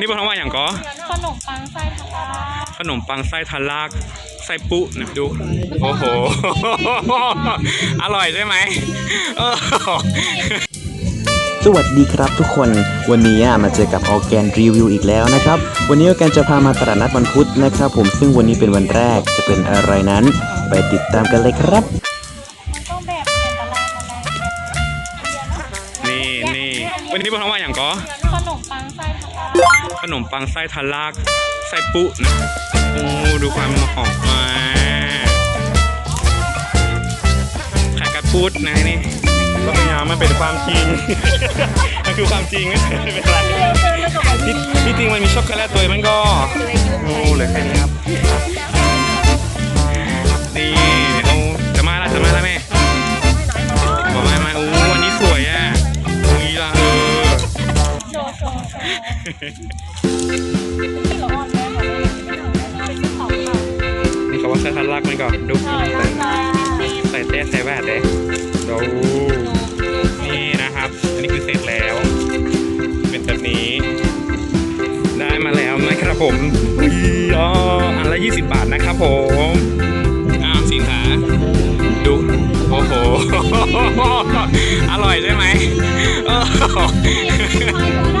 นี่เป็นคำว่าอย่างก็ขนมปังไส้ทะลักขนมปังไส้ทะลักไส้ปุนะดู โอ้โห อร่อยใช่ไหมเออสวัสดีครับทุกคนวันนี้อะมาเจอกับออร์แกนรีวิวอีกแล้วนะครับ วันนี้ออร์แกนจะพามาตลาดนัดวันพุธนะครับ ผมซึ่งวันนี้เป็นวันแรกจะเป็นอะไรนั้น ไปติดตามกันเลยครับต้องแบบเป็นตลาดมาแล้วนี่นี่วันนี้เป็นคำว่าอย่างก็ข นมปังไส้ทะลักขนมปังไส้ทะลักไส้ปุนะโอ้ดูความหอมมาไข่กัดพุดนะนี่ก็พยายามมันเป็นความจริง มันคือความจริงไม่เป็นไรที่จริงมันมีช็อกโกแลตตัวมันก็โอ้เหลยแค่นี้ครับนี่โอ้จะมาแล้วจะมาแล้วแม่บอกมามา นแม่ค่ะเป็นของค่ะนี่เขาว่าใช้ทันลักมันก่อนดูใช่ใส่ค่ะใส่เต้ใส่แหวนเด้ดูนี่นะครับ อันนี้คือเสร็จแล้ว เป็นแบบนี้ ได้มาแล้วนะครับผมอุ้ยอ๋ออันละ 20 บาทนะครับผมอ้าวสินค้าดูโอ้โห อร่อยใช่ไหมเออ